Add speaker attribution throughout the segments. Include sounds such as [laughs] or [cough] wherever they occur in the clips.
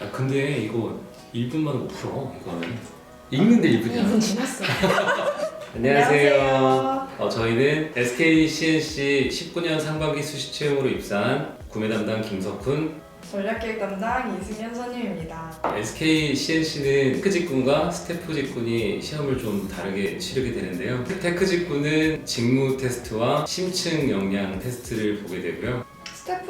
Speaker 1: 아, 근데 이거 1분만 못 풀어 이거는. 읽는데 1분이야.
Speaker 2: 2분 지났어요.
Speaker 1: 안녕하세요. 어, 저희는 SK CNC 19년 상반기 수시 채용으로 입사한 구매 담당 김석훈
Speaker 2: 전략계획 담당 이승현 선임입니다.
Speaker 1: SK CNC는 테크 직군과 스태프 직군이 시험을 좀 다르게 치르게 되는데요. 테크 직군은 직무 테스트와 심층 역량 테스트를 보게 되고요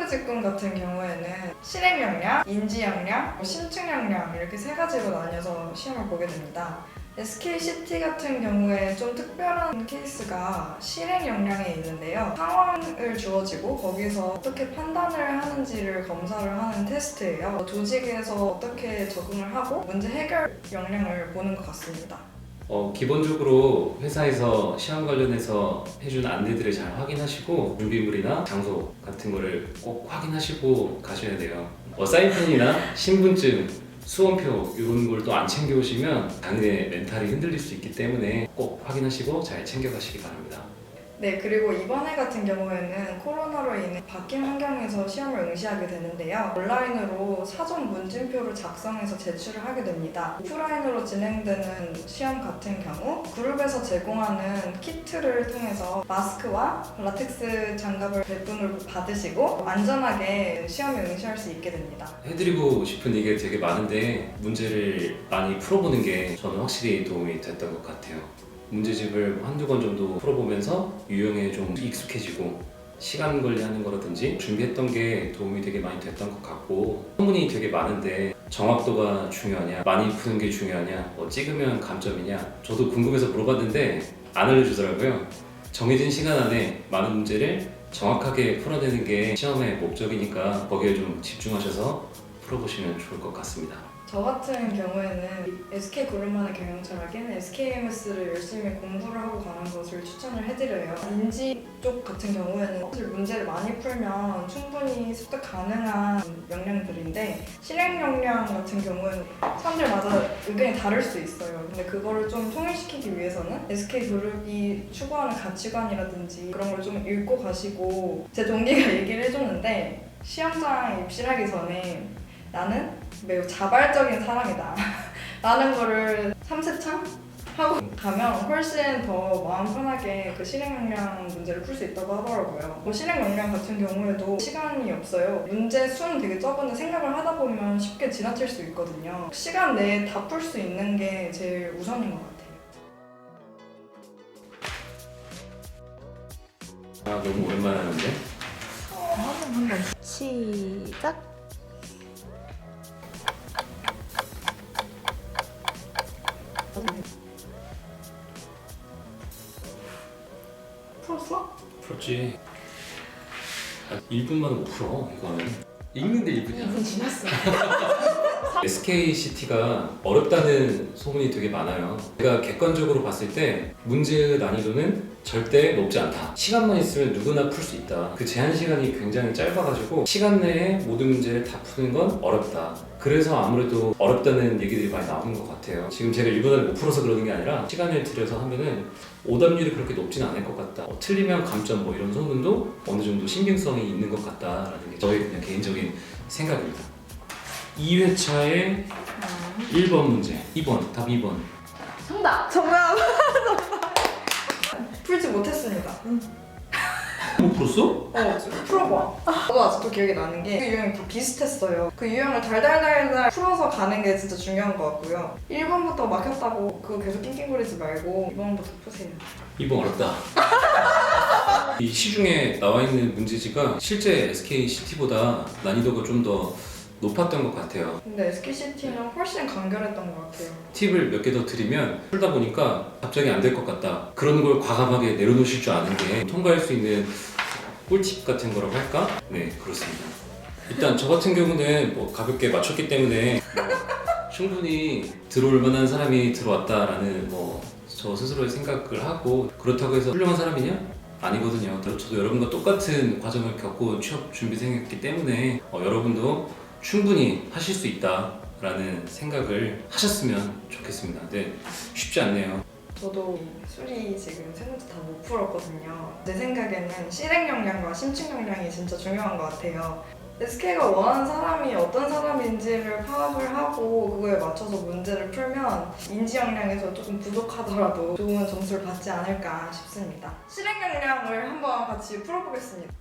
Speaker 2: 직군 같은 경우에는 실행 역량, 인지 역량, 심층 역량 이렇게 세 가지로 나뉘어서 시험을 보게 됩니다. SKCT 같은 경우에 좀 특별한 케이스가 실행 역량에 있는데요. 상황을 주어지고 거기서 어떻게 판단을 하는지를 검사를 하는 테스트예요. 조직에서 어떻게 적응을 하고 문제 해결 역량을 보는 것 같습니다.
Speaker 1: 어, 기본적으로 회사에서 시험 관련해서 해준 안내들을 잘 확인하시고 준비물이나 장소 같은 거를 꼭 확인하시고 가셔야 돼요. 어, 사인펜이나 신분증, 수험표 이런 걸 또 안 챙겨오시면 당일에 멘탈이 흔들릴 수 있기 때문에 꼭 확인하시고 잘 챙겨가시기 바랍니다.
Speaker 2: 네, 그리고 이번 해 같은 경우에는 코로나로 인해 바뀐 환경에서 시험을 응시하게 되는데요. 온라인으로 사전 문진표를 작성해서 제출을 하게 됩니다. 오프라인으로 진행되는 시험 같은 경우 그룹에서 제공하는 키트를 통해서 마스크와 라텍스 장갑을 배분을 받으시고 안전하게 시험에 응시할 수 있게 됩니다.
Speaker 1: 해드리고 싶은 얘기가 되게 많은데 문제를 많이 풀어보는 게 저는 확실히 도움이 됐던 것 같아요. 문제집을 한두 권 정도 풀어보면서 유형에 좀 익숙해지고 시간 관리하는 거라든지 준비했던 게 도움이 되게 많이 됐던 것 같고 소문이 되게 많은데 정확도가 중요하냐 많이 푸는 게 중요하냐 뭐 찍으면 감점이냐 저도 궁금해서 물어봤는데 안 알려주더라고요. 정해진 시간 안에 많은 문제를 정확하게 풀어내는 게 시험의 목적이니까 거기에 좀 집중하셔서 풀어보시면 좋을 것 같습니다
Speaker 2: 저 같은 경우에는 SK 그룹만의 경영 철학인 SKMS를 열심히 공부를 하고 가는 것을 추천을 해드려요. 인지 쪽 같은 경우에는 사실 문제를 많이 풀면 충분히 습득 가능한 역량들인데 실행 역량 같은 경우에는 사람들마다 의견이 다를 수 있어요. 근데 그거를 좀 통일시키기 위해서는 SK 그룹이 추구하는 가치관이라든지 그런 걸 좀 읽고 가시고 제 동기가 [laughs] 얘기를 해줬는데 시험장 입실하기 전에 나는 매우 자발적인 사람이다. [laughs] 라는 거를 삼세참 하고 가면 훨씬 더 마음 편하게 그 실행 역량 문제를 풀 수 있다고 하더라고요. 뭐 실행 역량 같은 경우에도 시간이 없어요. 문제 수는 되게 적은데 생각을 하다 보면 쉽게 지나칠 수 있거든요. 시간 내에 다 풀 수 있는 게 제일 우선인 것 같아요.
Speaker 1: 아 너무 오랜만에 하는데
Speaker 3: 한번 시작.
Speaker 2: 어?
Speaker 1: 아, 1분만 못 풀어 이거는 읽는데 1분이야
Speaker 2: 2분 지났어요. [laughs]
Speaker 1: SKCT가 어렵다는 소문이 되게 많아요. 제가 객관적으로 봤을 때 문제의 난이도는 절대 높지 않다. 시간만 있으면 누구나 풀 수 있다. 그 제한 시간이 굉장히 짧아가지고 시간 내에 모든 문제를 다 푸는 건 어렵다. 그래서 아무래도 어렵다는 얘기들이 많이 나오는 것 같아요. 지금 제가 1분 안에 못 풀어서 그러는 게 아니라 시간을 들여서 하면은 오답률이 그렇게 높진 않을 것 같다. 어, 틀리면 감점 뭐 이런 소문도 어느 정도 신빙성이 있는 것 같다라는 게 저의 그냥 개인적인 생각입니다. 2회차의 1번 문제, 2번, 답 2번.
Speaker 3: 정답. 정답. [laughs]
Speaker 2: 풀지 못했습니다.
Speaker 1: 못 풀었어?
Speaker 2: 어, 좀 풀어봐. 저도 아직도 기억이 나는 게 그 유형이 다 비슷했어요. 그 유형을 달달달달 풀어서 가는 게 진짜 중요한 것 같고요. 1번부터 막혔다고 그거 계속 낑낑거리지 말고 2번부터 푸세요.
Speaker 1: 2번 어렵다. [laughs] 이 시중에 나와 있는 문제지가 실제 SKCT보다 난이도가 좀 더 높았던 것 같아요.
Speaker 2: 근데 SKCT는 훨씬 간결했던 것 같아요.
Speaker 1: 팁을 몇 개 더 드리면 풀다 보니까 갑자기 안 될 것 같다. 그런 걸 과감하게 내려놓으실 줄 아는 게 통과할 수 있는 꿀팁 같은 거라고 할까? 네, 그렇습니다. 일단 저 같은 경우는 뭐 가볍게 맞췄기 때문에 뭐 충분히 들어올 만한 사람이 들어왔다라는 뭐 저 스스로의 생각을 하고 그렇다고 해서 훌륭한 사람이냐? 아니거든요. 저도 여러분과 똑같은 과정을 겪고 취업 준비생이었기 때문에 어, 여러분도 충분히 하실 수 있다라는 생각을 하셨으면 좋겠습니다. 근데 쉽지 않네요.
Speaker 2: 저도 수리 지금 세 문제 다못 풀었거든요. 제 생각에는 실행 역량과 심층 역량이 진짜 중요한 것 같아요. SK가 원하는 사람이 어떤 사람인지를 파악을 하고 그거에 맞춰서 문제를 풀면 인지 역량에서 조금 부족하더라도 좋은 점수를 받지 않을까 싶습니다. 실행 역량을 한번 같이 풀어보겠습니다.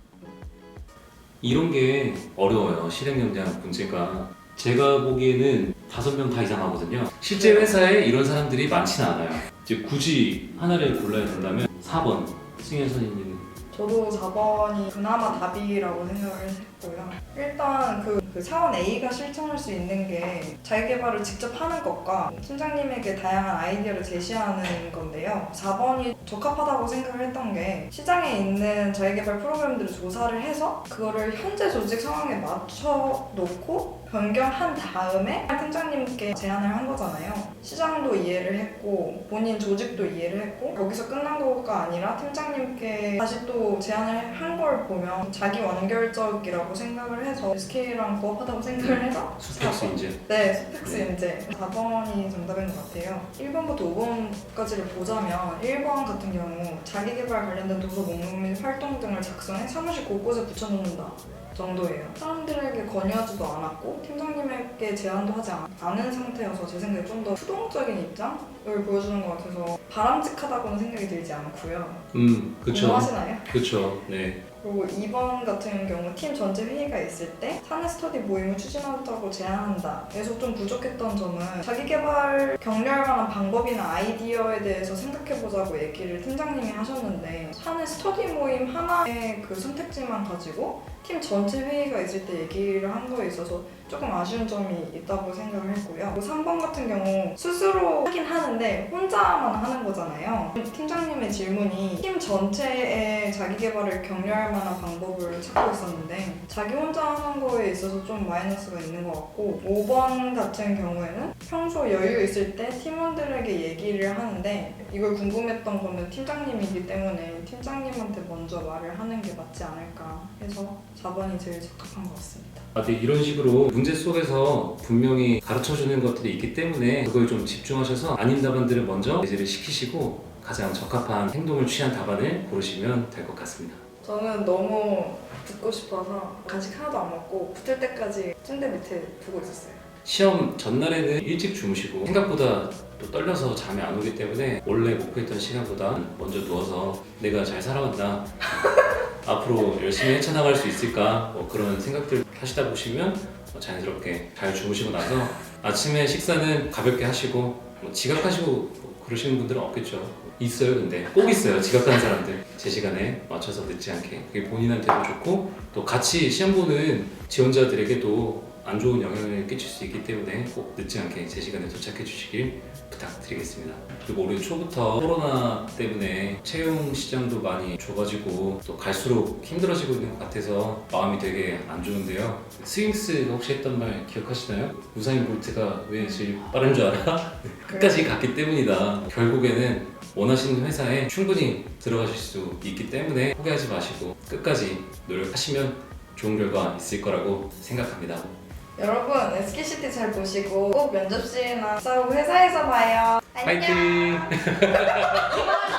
Speaker 1: 이런 게 어려워요. 실행 역량 문제가. 제가 보기에는 다섯 명 다 이상 하거든요. 실제 회사에 이런 사람들이 많지는 않아요. 이제 굳이 하나를 골라야 된다면 4번 승현 선생님.
Speaker 2: 저도 4번이 그나마 답이라고 생각을 했고요. 일단 그, 그 사원 A가 실천할 수 있는 게 자기개발을 직접 하는 것과 팀장님에게 다양한 아이디어를 제시하는 건데요. 4번이 적합하다고 생각을 했던 게 시장에 있는 자기개발 프로그램들을 조사를 해서 그거를 현재 조직 상황에 맞춰 놓고 변경한 다음에 팀장님께 제안을 한 거잖아요. 시장도 이해를 했고 본인 조직도 이해를 했고 여기서 끝난 거가 아니라 팀장님께 다시 또 제안을 한 걸 보면 자기 완결적이라고 생각을 해서 SK랑 부합하다고 생각을 해서
Speaker 1: 스펙스 인제.
Speaker 2: 네, 스펙스 인재 4번이 정답인 것 같아요. 1번부터 5번까지를 보자면 1번 같은 경우 자기개발 관련된 도서 목록 및 활동 등을 작성해 사무실 곳곳에 붙여놓는다 정도예요. 사람들에게 건의하지도 않았고 팀장님에게 제안도 하지 않- 않은 상태여서 제 생각에 좀 더 수동적인 입장을 보여주는 것 같아서 바람직하다고는 생각이 들지 않고요.
Speaker 1: 음, 그쵸.
Speaker 2: 공감하시나요?
Speaker 1: 그쵸. 네.
Speaker 2: 그리고 2번 같은 경우 팀 전체 회의가 있을 때 사내 스터디 모임을 추진하자고 제안한다. 에서 좀 부족했던 점은 자기 개발 격려할 만한 방법이나 아이디어에 대해서 생각해보자고 얘기를 팀장님이 하셨는데 사내 스터디 모임 하나의 그 선택지만 가지고 팀 전체 회의가 있을 때 얘기를 한 거에 있어서 조금 아쉬운 점이 있다고 생각을 했고요. 그리고 3번 같은 경우 스스로 하긴 하는데 혼자만 하는 거잖아요. 팀장님의 질문이 팀 전체의 자기 개발을 격려할 만한 방법을 찾고 있었는데 자기 혼자 하는 거에 있어서 좀 마이너스가 있는 것 같고 5번 같은 경우에는 평소 여유 있을 때 팀원들에게 얘기를 하는데 이걸 궁금했던 거는 팀장님이기 때문에 팀장님한테 먼저 말을 하는 게 맞지 않을까 해서 4번이 제일 적합한 것 같습니다.
Speaker 1: 아, 네, 이런 식으로 문제 속에서 분명히 가르쳐주는 것들이 있기 때문에 그걸 좀 집중하셔서 아닌 답안들을 먼저 제시를 시키시고 가장 적합한 행동을 취한 답안을 고르시면 될 것 같습니다.
Speaker 2: 저는 너무 붙고 싶어서 간식 하나도 안 먹고 붙을 때까지 침대 밑에 두고 있었어요.
Speaker 1: 시험 전날에는 일찍 주무시고 생각보다 또 떨려서 잠이 안 오기 때문에 원래 목표했던 시간보다 먼저 누워서 내가 잘 살아왔나 [laughs] 앞으로 열심히 헤쳐나갈 수 있을까? 뭐 그런 생각들 하시다 보시면 뭐 자연스럽게 잘 주무시고 나서 아침에 식사는 가볍게 하시고 뭐 지각하시고 뭐 그러시는 분들은 없겠죠. 있어요 근데. 꼭 있어요 지각하는 사람들. 제 시간에 맞춰서 늦지 않게. 그게 본인한테도 좋고 또 같이 시험 보는 지원자들에게도 안 좋은 영향을 끼칠 수 있기 때문에 꼭 늦지 않게 제 시간에 도착해 주시길 부탁드리겠습니다. 그리고 올해 초부터 코로나 때문에 채용 시장도 많이 좁아지고 또 갈수록 힘들어지고 있는 것 같아서 마음이 되게 안 좋은데요. 스윙스 혹시 했던 말 기억하시나요? 우사인 볼트가 왜 제일 빠른 줄 알아? [laughs] 끝까지 갔기 때문이다. 결국에는 원하시는 회사에 충분히 들어가실 수 있기 때문에 포기하지 마시고 끝까지 노력하시면 좋은 결과 있을 거라고 생각합니다.
Speaker 2: 여러분 SKCT 잘 보시고 꼭 면접시나 싸우고 회사에서 봐요. 안녕.
Speaker 1: 파이팅! [laughs]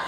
Speaker 1: [laughs]